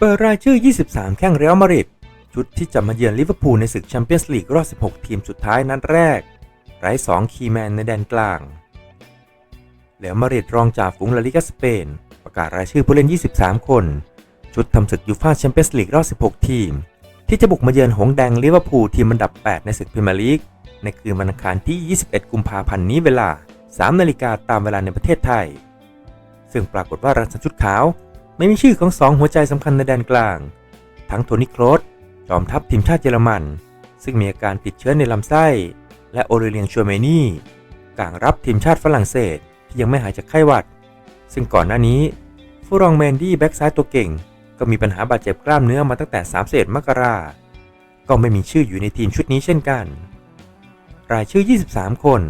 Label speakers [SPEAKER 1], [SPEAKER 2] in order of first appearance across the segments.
[SPEAKER 1] เปิดรายชื่อ 23 แข้งเรอัลมาดริดชุดที่จะมาเยือนลิเวอร์พูลในศึกแชมเปี้ยนส์ลีกรอบ 16 ทีมสุดท้ายนัดแรก ไร้ 2 คีแมนในแดนกลางเรอัลมาดริดรองจากฝูงลาลิกาสเปน ประกาศรายชื่อผู้เล่น 23 คน ชุดทำศึกยูฟ่าแชมเปี้ยนส์ลีกรอบ 16 ทีม ที่จะบุกมาเยือนหงแดงลิเวอร์พูลทีมอันดับ 8 ในศึกพรีเมียร์ลีกในคืนวันอังคารที่ 21 กุมภาพันธ์นี้เวลา 3 นาฬิกาตามเวลาในประเทศไทย ซึ่งปรากฏว่ารังสรรค์ชุดขาว ไม่มีชื่อของสองหัวใจสำคัญในแดนกลาง ทั้งโทนี่โครสจอมทัพทีมชาติเยอรมัน ซึ่งมีอาการติดเชื้อในลำไส้ และโอเรเลียงชัวเมนี่กางรับทีมชาติฝรั่งเศสที่ยังไม่หายจากไข้หวัด ซึ่งก่อนหน้านี้ฟูรองแมนดี้แบ็กซ้ายตัวเก่ง ก็มีปัญหาบาดเจ็บกล้ามเนื้อมาตั้งแต่3เศษมกราก็ไม่มีชื่ออยู่ในทีมชุดนี้เช่นกัน รายชื่อ 23 คน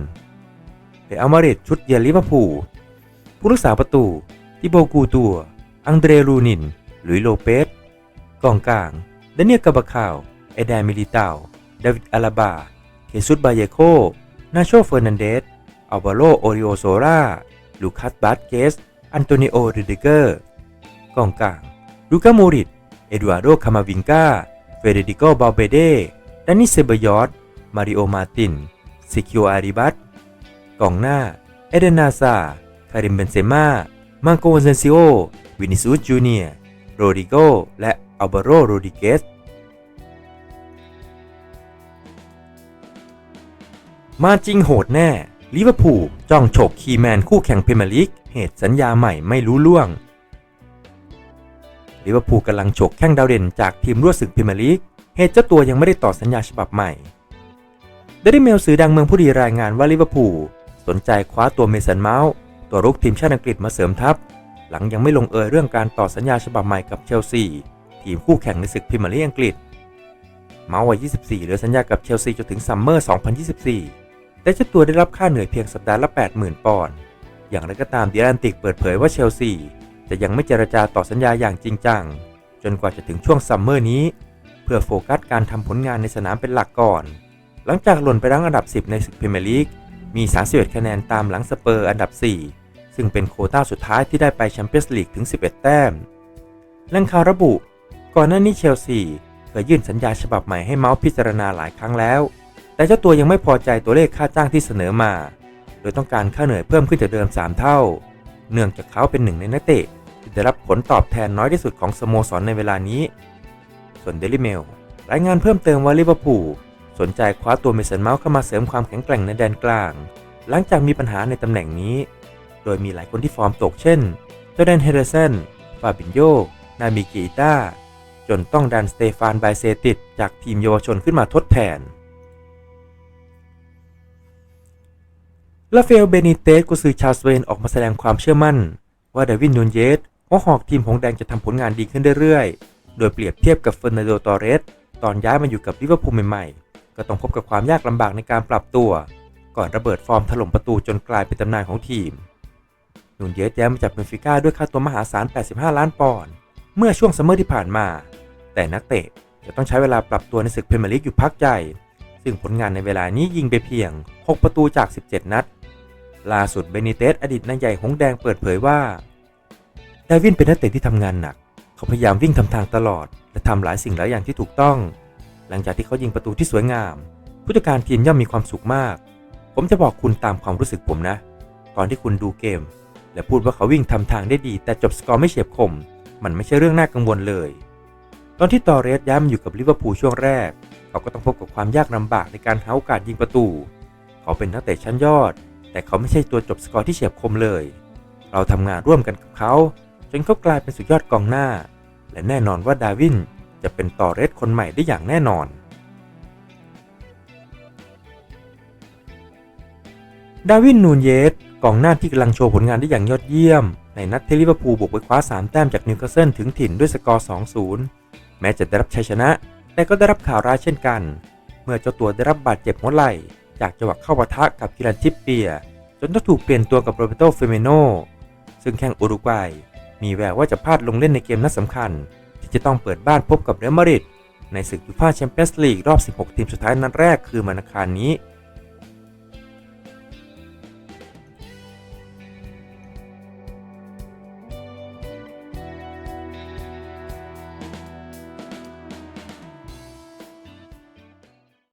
[SPEAKER 1] เดอัลมาริดชุดเยือนลิเวอร์พูลผู้รักษาประตูทิโบกูตัว อังเดรลูนิน หลุยโลเปสกองกลางเดเนียกาบาคาว เอแดมิลิตาวดาวิดอาลาบา เคซุสบาเยโค นาโชเฟอร์นันเดสอัลวาโรโอริโอโซราลูคัสบาสเกส อันโตนิโอริเดเกอร์ กองกลาง ลูกาโมริต เอดูอาร์โด คามาวิงกา เฟเดริโก บาเบเดดานิเซเบยอสมาริโอ มาติน ซิคิโอ อาริบัตกองหน้า เอเดนนาซา คาริม เบนเซม่า มาโกเซนซิโอ วินิซูสจูเนียร์โรดิโกและอัลบาโรโรดิเกสมาจริงโหดแน่ลิเวอร์พูลจ้องฉกคีแมนคู่แข่งพรีเมียร์ลีกเหตุสัญญาใหม่ไม่รู้ล่วงลิเวอร์พูลกำลังฉกแข้งดาวเด่นจากทีมรั่วศึกพรีเมียร์ลีกเหตุเจ้าตัวยังไม่ได้ต่อสัญญาฉบับใหม่เดลิเมลสื่อดังเมืองผู้ดีรายงานว่าลิเวอร์พูลสนใจคว้าตัวเมสันเมาส์ตัวรุกทีมชาติอังกฤษมาเสริมทัพ หลังยังไม่ลงเอยเรื่องการต่อสัญญาฉบับใหม่กับเชลซีทีมคู่แข่งในศึกพรีเมียร์ลีกอังกฤษเมาส์วัย 24 เหลือสัญญากับเชลซีจนถึงซัมเมอร์ 2024 แต่เจ้าตัวได้รับค่าเหนื่อยเพียงสัปดาห์ละ 80,000 ปอนด์ อย่างไรก็ตามดิแอนติกเปิดเผยว่าเชลซีจะยังไม่เจรจาต่อสัญญาอย่างจริงจัง จนกว่าจะถึงช่วงซัมเมอร์นี้ เพื่อโฟกัสการทำผลงานในสนามเป็นหลักก่อน หลังจากหล่นไปรั้งอันดับ 10 ในศึกพรีเมียร์ลีก มี 31 คะแนนตามหลังสเปอร์อันดับ 4 ซึ่งเป็นโคต้าสุดท้ายที่ได้ไปแชมเปี้ยนส์ลีกถึง 11 แต้มแหล่งข่าวระบุ ก่อนหน้านี้เชลซีเคยยื่นสัญญาฉบับใหม่ให้เมาส์พิจารณาหลายครั้งแล้ว แต่เจ้าตัวยังไม่พอใจตัวเลขค่าจ้างที่เสนอมา โดยต้องการค่าเหนื่อยเพิ่มขึ้นจากเดิม 3 เท่า เนื่องจากเขาเป็นหนึ่งในนักเตะที่ได้รับผลตอบแทนน้อยที่สุดของสโมสรในเวลานี้ ส่วนเดลิเมลรายงานเพิ่มเติมว่าลิเวอร์พูลสนใจคว้าตัวเมสันเมาส์เข้ามาเสริมความแข็งแกร่งในแดนกลาง หลังจากมีปัญหาในตำแหน่งนี้ โดยมีหลายคนที่ฟอร์มตกเช่นจอร์แดนเฮเดอร์สันฟาบินโย นามิกิต้า จนต้องดันสเตฟานไบเซติดจากทีมเยาวชนขึ้นมาทดแทนลาเฟลเบนิเตสกุซือชาสเวนออกมาแสดงความเชื่อมั่น ว่าเดวินนูนเยสหัวหอกทีมหงแดงจะทำผลงานดีขึ้นเรื่อยๆ โดยเปรียบเทียบกับเฟอร์นันโดตอเรส ตอนย้ายมาอยู่กับลิเวอร์พูลใหม่ๆ ก็ต้องพบกับความยากลำบากในการปรับตัว ก่อนระเบิดฟอร์มถล่มประตูจนกลายเป็นตำนานของทีม นูนเยสย้ายมาจากเบนฟิก้าด้วยค่าตัวมหาศาล 85 ล้านปอนด์เมื่อช่วงซัมเมอร์ที่ผ่านมา แต่นักเตะจะต้องใช้เวลาปรับตัวในศึกพรีเมียร์ลีกอยู่พักใหญ่ซึ่งผลงานในเวลานี้ยิงไปเพียง 6 ประตูจาก 17 นัด ล่าสุดเบนิเตสอดีตนายใหญ่หงแดงเปิดเผยว่าดาวินเป็นนักเตะที่ทำงานหนัก เขาพยายามวิ่งทำทางตลอด และทำหลายสิ่งหลายอย่างที่ถูกต้อง หลังจากที่เขายิงประตูที่สวยงาม ผู้จัดการทีมย่อมมีความสุขมาก ผมจะบอกคุณตามความรู้สึกผมนะตอนที่คุณดูเกม และพูดว่าเขาวิ่งทำทางได้ดี แต่จบสกอร์ไม่เฉียบคม มันไม่ใช่เรื่องน่ากังวลเลย ตอนที่ตอเรสย้ายมาอยู่กับลิเวอร์พูลช่วงแรก เขาก็ต้องพบกับความยากลำบากในการหาโอกาสยิงประตู เขาเป็นนักเตะชั้นยอด แต่เขาไม่ใช่ตัวจบสกอร์ที่เฉียบคมเลย เราทำงานร่วมกันกับเขา จนเขากลายเป็นสุดยอดกองหน้า และแน่นอนว่าดาวินจะเป็นตอเรสคนใหม่ได้อย่างแน่นอนดาวินนูนเยส กองหน้าที่กำลังโชว์ผลงานได้อย่างยอดเยี่ยม ในนัดที่ลิเวอร์พูลบุกไปคว้า 3 แต้มจากนิวคาสเซิลถึงถิ่นด้วยสกอร์ 2-0 แม้จะได้รับชัยชนะ แต่ก็ได้รับข่าวร้ายเช่นกัน เมื่อเจ้าตัวได้รับบาดเจ็บหัวไหล่ จากจังหวะเข้าปะทะกับกิรันทิปเปีย จนต้องถูกเปลี่ยนตัวกับโรเบโตเฟเมโนซึ่งแข่งอุรุกวัย มีแววว่าจะพลาดลงเล่นในเกมนัดสำคัญ ที่จะต้องเปิดบ้านพบกับเรอัลมาดริดในศึกยูฟ่าแชมเปี้ยนส์ลีกรอบ 16 ทีมสุดท้ายนัดแรกคือวันอังคารนี้